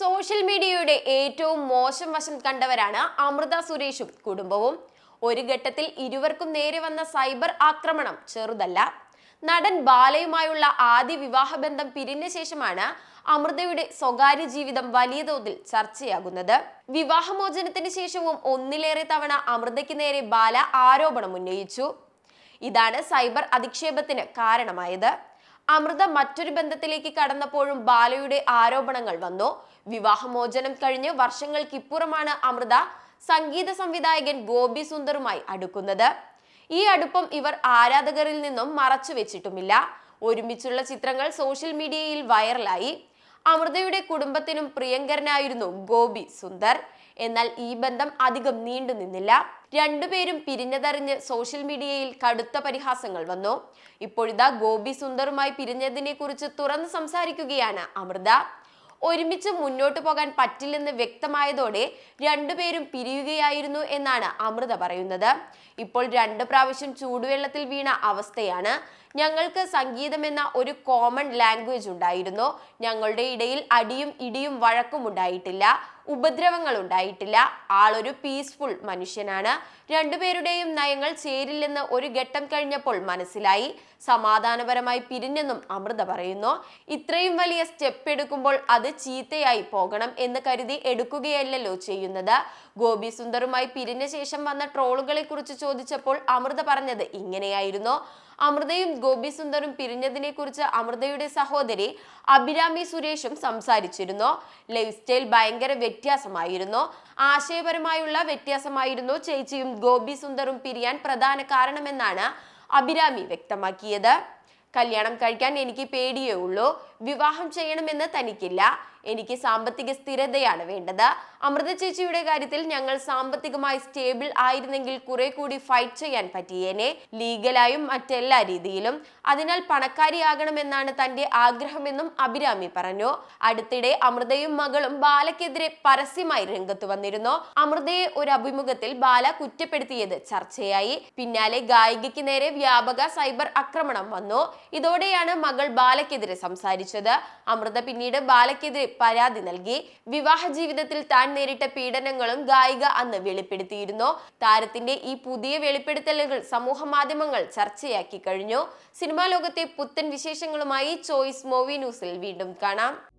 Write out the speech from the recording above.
Social മീഡിയയുടെ ഏറ്റവും മോശം വശം കണ്ടവരാണ് അമൃത സുരേഷും കുടുംബവും. ഒരു ഘട്ടത്തിൽ ഇരുവർക്കും നേരെ വന്ന സൈബർ ആക്രമണം ചെറുതല്ല. നടൻ ബാലയുമായുള്ള ആദ്യ വിവാഹബന്ധം പിരിഞ്ഞ ശേഷമാണ് അമൃതയുടെ സ്വകാര്യ ജീവിതം വലിയ തോതിൽ ചർച്ചയാകുന്നത്. വിവാഹമോചനത്തിന് ശേഷവും ഒന്നിലേറെ തവണ അമൃതയ്ക്ക് നേരെ ബാല ആരോപണം ഉന്നയിച്ചു. ഇതാണ് സൈബർ അധിക്ഷേപത്തിന് കാരണമായത്. അമൃത മറ്റൊരു ബന്ധത്തിലേക്ക് കടന്നപ്പോഴും ബാലയുടെ ആരോപണങ്ങൾ വന്നു. വിവാഹമോചനം കഴിഞ്ഞ് വർഷങ്ങൾക്കിപ്പുറമാണ് അമൃത സംഗീത സംവിധായകൻ ഗോപി സുന്ദറുമായി അടുക്കുന്നത്. ഈ അടുപ്പം ഇവർ ആരാധകരിൽ നിന്നും മറച്ചു വെച്ചിട്ടുമില്ല ഒരുമിച്ചുള്ള ചിത്രങ്ങൾ സോഷ്യൽ മീഡിയയിൽ വൈറലായി. അമൃതയുടെ കുടുംബത്തിനും പ്രിയങ്കരനായിരുന്നു ഗോപി സുന്ദർ. എന്നാൽ ഈ ബന്ധം അധികം നീണ്ടു നിന്നില്ല. രണ്ടുപേരും പിരിഞ്ഞതറിഞ്ഞ് സോഷ്യൽ മീഡിയയിൽ കടുത്ത പരിഹാസങ്ങൾ വന്നു. ഇപ്പോഴിതാ ഗോപി സുന്ദറുമായി പിരിഞ്ഞതിനെ കുറിച്ച് തുറന്നു സംസാരിക്കുകയാണ് അമൃത. ഒരുമിച്ച് മുന്നോട്ട് പോകാൻ പറ്റില്ലെന്ന് വ്യക്തമായതോടെ രണ്ടുപേരും പിരിയുകയായിരുന്നു എന്നാണ് അമൃത പറയുന്നത്. ഇപ്പോൾ രണ്ട് പ്രാവശ്യം ചൂടുവെള്ളത്തിൽ വീണ അവസ്ഥയാണ്. ഞങ്ങൾക്ക് സംഗീതം എന്ന ഒരു കോമൺ ലാംഗ്വേജ് ഉണ്ടായിരുന്നു. ഞങ്ങളുടെ ഇടയിൽ അടിയും ഇടിയും വഴക്കും ഉണ്ടായിട്ടില്ല ഉപദ്രവങ്ങൾ ഉണ്ടായിട്ടില്ല ആളൊരു പീസ്ഫുൾ മനുഷ്യനാണ്. രണ്ടുപേരുടെയും നയങ്ങൾ ചേരില്ലെന്ന് ഒരു ഘട്ടം കഴിഞ്ഞപ്പോൾ മനസ്സിലായി. സമാധാനപരമായി പിരിഞ്ഞെന്നും അമൃത പറയുന്നു. ഇത്രയും വലിയ സ്റ്റെപ്പ് എടുക്കുമ്പോൾ അത് ചീത്തയായി പോകണം എന്ന് കരുതി എടുക്കുകയല്ലല്ലോ ചെയ്യുന്നത്. ഗോപി സുന്ദറുമായി പിരിഞ്ഞ ശേഷം വന്ന ട്രോളുകളെ കുറിച്ച് ചോദിച്ചപ്പോൾ അമൃത പറഞ്ഞത് ഇങ്ങനെയായിരുന്നു. അമൃതയും ഗോപി സുന്ദറും പിരിഞ്ഞതിനെ കുറിച്ച് അമൃതയുടെ സഹോദരി അഭിരാമി സുരേഷും സംസാരിച്ചിരുന്നു. ലൈഫ് സ്റ്റൈൽ ഭയങ്കര വ്യത്യാസമായിരുന്നു. ആശയപരമായുള്ള വ്യത്യാസമായിരുന്നു ചേച്ചിയും ഗോപി സുന്ദറും പിരിയാൻ പ്രധാന കാരണമെന്നാണ് അഭിരാമി വ്യക്തമാക്കിയത്. കല്യാണം കഴിക്കാൻ എനിക്ക് പേടിയേ ഉള്ളൂ. വിവാഹം ചെയ്യണമെന്ന് തനിക്കില്ല. എനിക്ക് സാമ്പത്തിക സ്ഥിരതയാണ് വേണ്ടത്. അമൃത ചേച്ചിയുടെ കാര്യത്തിൽ ഞങ്ങൾ സാമ്പത്തികമായി സ്റ്റേബിൾ ആയിരുന്നെങ്കിൽ കുറെ കൂടി ഫൈറ്റ് ചെയ്യാൻ പറ്റിയേനെ. ലീഗലായും മറ്റെല്ലാ രീതിയിലും. അതിനാൽ പണക്കാരിയാകണമെന്നാണ് തന്റെ ആഗ്രഹമെന്നും അഭിരാമി പറഞ്ഞു. അടുത്തിടെ അമൃതയും മകളും ബാലക്കെതിരെ പരസ്യമായി രംഗത്ത് വന്നിരുന്നു. അമൃതയെ ഒരു അഭിമുഖത്തിൽ ബാല കുറ്റപ്പെടുത്തിയത് ചർച്ചയായി. പിന്നാലെ ഗായികയ്ക്ക് നേരെ വ്യാപക സൈബർ ആക്രമണം വന്നു. ഇതോടെയാണ് മകൾ ബാലക്കെതിരെ സംസാരിച്ചത്. അമൃത പിന്നീട് ബാലയ്ക്കെതിരെ പരാതി നൽകി. വിവാഹ ജീവിതത്തിൽ താൻ നേരിട്ട പീഡനങ്ങളും ഗായിക അന്ന് വെളിപ്പെടുത്തിയിരുന്നു. താരത്തിന്റെ ഈ പുതിയ വെളിപ്പെടുത്തലുകൾ സമൂഹ മാധ്യമങ്ങൾ ചർച്ചയാക്കി കഴിഞ്ഞു. സിനിമാ ലോകത്തെ പുത്തൻ വിശേഷങ്ങളുമായി ചോയ്സ് മൂവി ന്യൂസിൽ വീണ്ടും കാണാം.